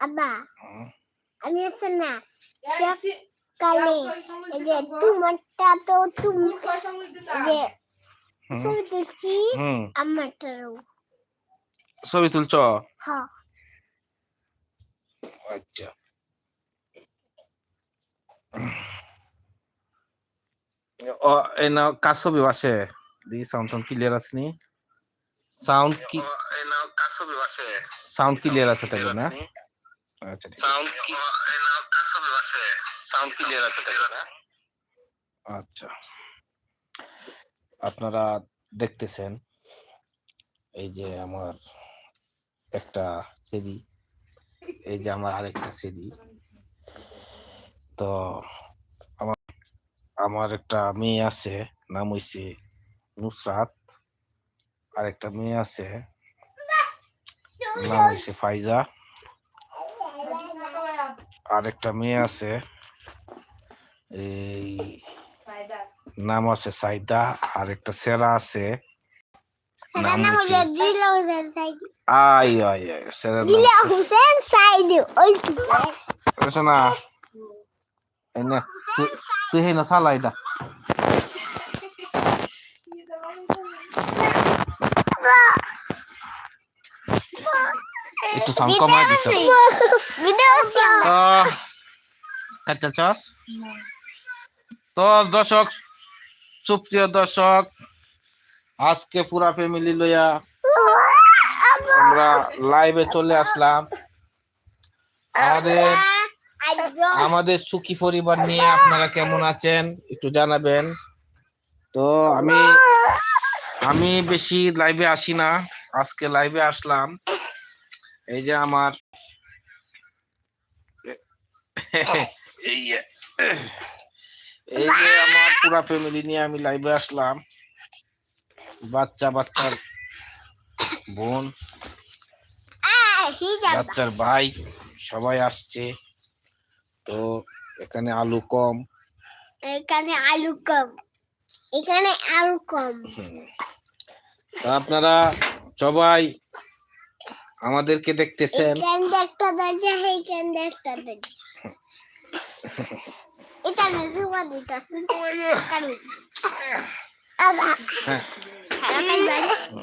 আব্বা আমি আছে না সকালে যে তোমারটা তো তুমি যে ছবি তুলছি আমারটারও ছবি তুলছ হ্যাঁ আচ্ছা ও এই না কার ছবি আছে দি সাউন্ড সাউন্ড ক্লিয়ার আছে নি সাউন্ড কি সাউন্ড ক্লিয়ার আছে তাই না আচ্ছা ঠিক আছে। সাউন্ড ক্লিয়ার আছে আচ্ছা। আপনারা দেখতেছেন এই যে আমার একটা চেরি এই যে আমার আরেকটা চেরি তো আমার আমার একটা মেয়ে আছে নাম হইছে নুসরাত। আর একটা মেয়ে আছে নাম হইছে ফাইজা। আর একটা মেয়ে আছে। এই নাম আছে সাইদা আর একটা সেরা আছে। নাম আই আই আই সেরার হোসেন সাইদি নে, তুই- হে না সালা এটা। একটু সাউন্ড কমাই দিছ। তো কাচ্চা চাষ তো দর্শক সুপ্রিয় দর্শক আজকে পুরা ফ্যামিলি লইয়া আমরা লাইভে চলে আসলাম। আমাদের আমাদের সুখী পরিবার নিয়ে আপনারা কেমন আছেন? একটু জানাবেন। তো আমি আমি বেশি লাইভে আসি না। আজকে লাইভে আসলাম। এই যে আমার এই যে এই যে আমার পুরা ফ্যামিলি নিয়ে আমি লাইভে আসলাম। বাচ্চা বাচ্চার বোন বাচ্চার ভাই সবাই আসছে। তো এখানে আলু কম। এখানে আলু কম। এখানে আলু কম। তা আপনারা সবাই আমাদেরকে দেখতেছেন এখানে একটা দরজা এইখানে একটা দরজা এটা না জুয়া দিটা কারু আবা হ্যাঁ। হারাকাই বাই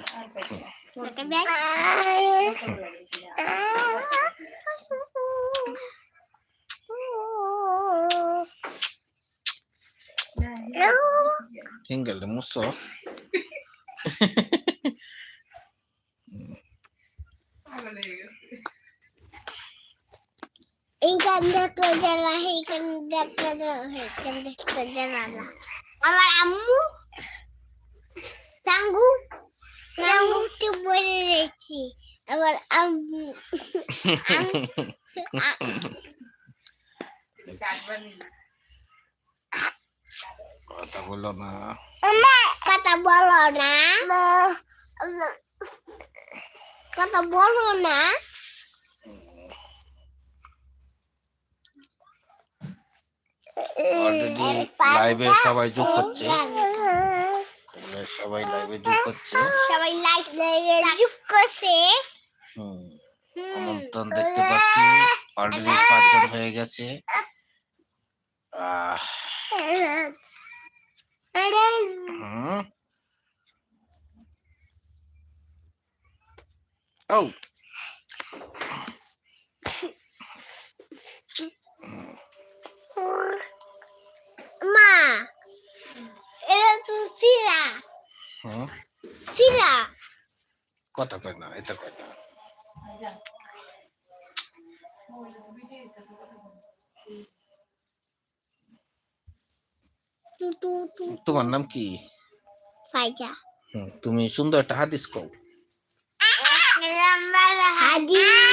হারাকাই বাই হিঙ্গেল মুসো এইখানে একটা জানা এইখানে একটা জানা এইখানে একটা জানা আমার আম্মু টাঙ্গু টাঙ্গু তো বলে রেখেছি আমার আম্মু কথা বলো না কথা বলো না কথা বলো না অলরেডি লাইভে সবাই যোগ হচ্ছে সবাই লাইভে যোগ হচ্ছে সবাই লাইক যুগ করছে। হুম, আমন্ত্রণ দেখতে পাচ্ছি। অলরেডি পাঁচজন হয়ে গেছে। হুম। ও মা এটা তো সিরা। সিরা। কথা কয় না এটা কয় না। তোমার নাম কি? ফাইজা। তুমি সুন্দর একটা হাদিস কও। হাদিস?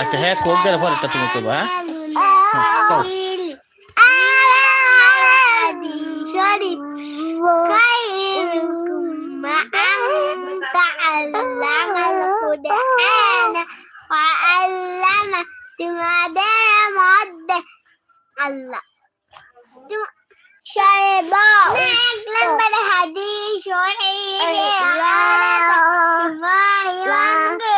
আচ্ছা হ্যাঁ কোক দেওয়ার পর এটা তুমি কবা কও। শরীফ خيركم من تعلم القرآن وعلمه تمادر مد الله شربا لما الحديث شرعي Alam Ang katoy ko. Kay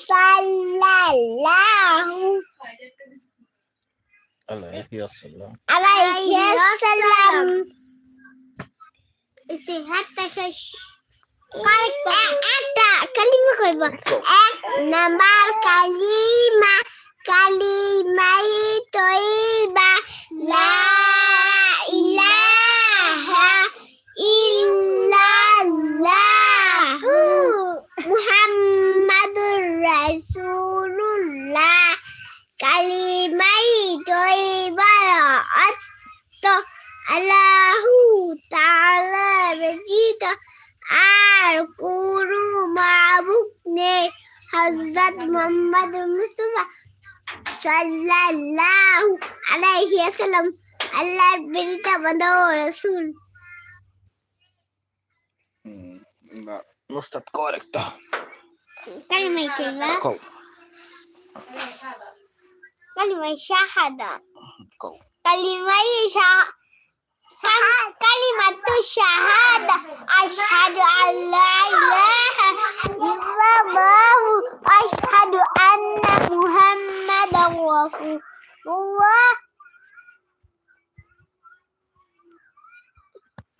একটা কালিমা কইব এক নাম্বার কালিমা কালিমাই তৈবা লা আর কোনো মাবুক নেই হযরত মুহাম্মদ মুস্তাফা সাল্লাল্লাহু আলাইহি ওয়াসাল্লাম আল্লাহর প্রেরিত বান্দা ও রাসূল মুস্তাদ কর একটা কালিমাই তৈবা কও কালিমাই শাহাদা কও কালিমাই শাহ কালিমাতু শাহাদা আশহাদু আল্লা ইলাহা ইল্লাল্লাহু আশহাদু আন্না মুহাম্মাদার রাসূলুল্লাহ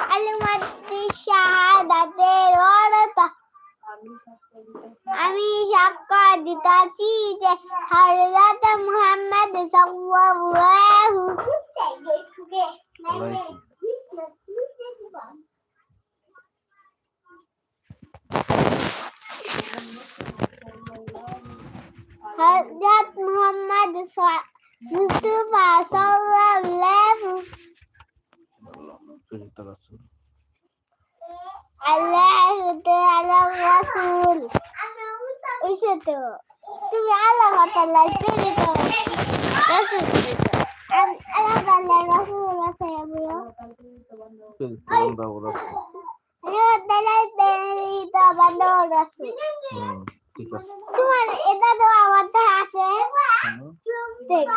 কালিমাতু শাহাদাতের অর্থ আমি সাক্ষ্য দিতাছি যে হযরত মুহাম্মদ সাল্লাল্লাহু হযরত মুহাম্মদ সা- মুস্তাফা সাল্লাল্লাহু আল্লাহু তাআলা রাসূল ওইসে তো তুমি আল্লাহ তাআলা প্রেরিত রাসূল আল- আল্লাহ তাআলা রাসূল আছে আবুয়া আল্লাহ তাআলা প্রেরিত বান্দা ও রাসূল ঠিক আছে তোমার এটা তো আমার তো আছে দেখ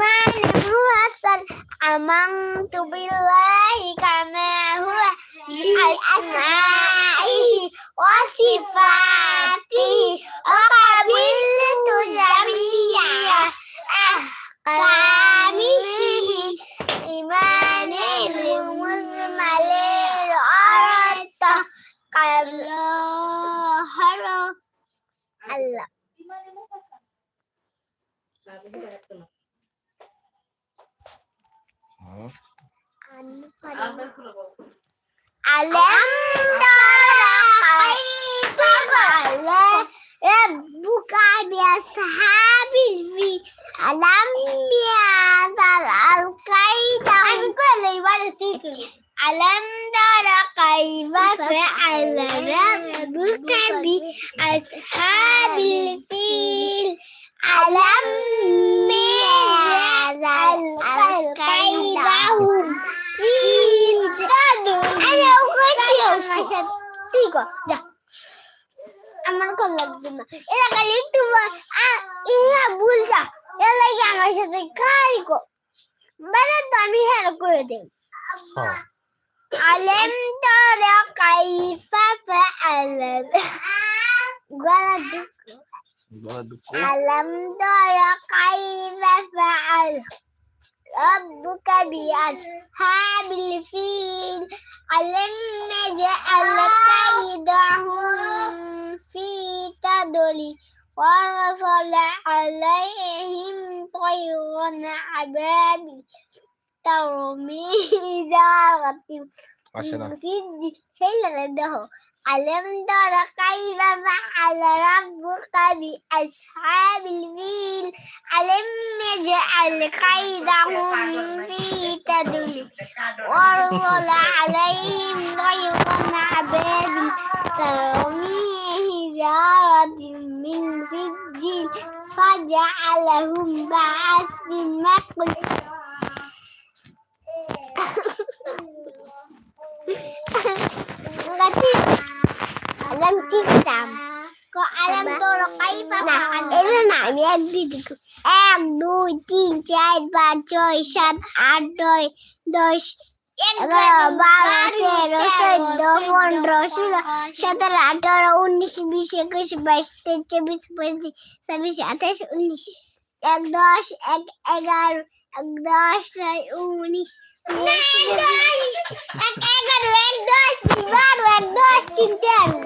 মানে মুহাসাল আমানতু বিল্লাহি কামা হুয়া আল্লাহ ألم تر كيف فعل ربك بأصحاب তুই কর যা। আমার কল লাগবে না। এরা খালি তোমার ইহা ভুল যা। এর লাগে আমার সাথে খালি কর মানে তো আমি হ্যাঁ করে দেব। হ্যাঁ। আলেম তারা কাইফা ফাআলাল গলা দুঃখ গলা দুঃখ আলেম তারা কাইফা ফাআলাল ربك بأصحاب الفيل. ألم يجعل كيدهم في تضليل وأرسل عليهم طيرا أبابيل ترميهم بحجارة عشان سيدي حلوة ده ألم تر كيف فعل ربك بأصحاب الفيل. ألم يجعل قيدهم في تدل وأرسل عليهم طيرا عباد ترميه بحجارة من سجل. فجعلهم بعسف مقلوب আছে আলাম কি দাম কো আলাম তোর কাই পাবা এটা না আমি এক দুই তিন চার পাঁচ ছয় সাত আট নয় দশ বারো তেরো চোদ্দ পনেরো ষোলো সতেরো আঠারো উনিশ বিশ একুশ বাইশ তেইশ চব্বিশ পঁচিশ ছাব্বিশ আঠাশ উনিশ এক, দশ, এক, এগারো, এক, দশ, নয়, উনিশ। এক এগারো এক দশ বারো এক দশ তিন তেরো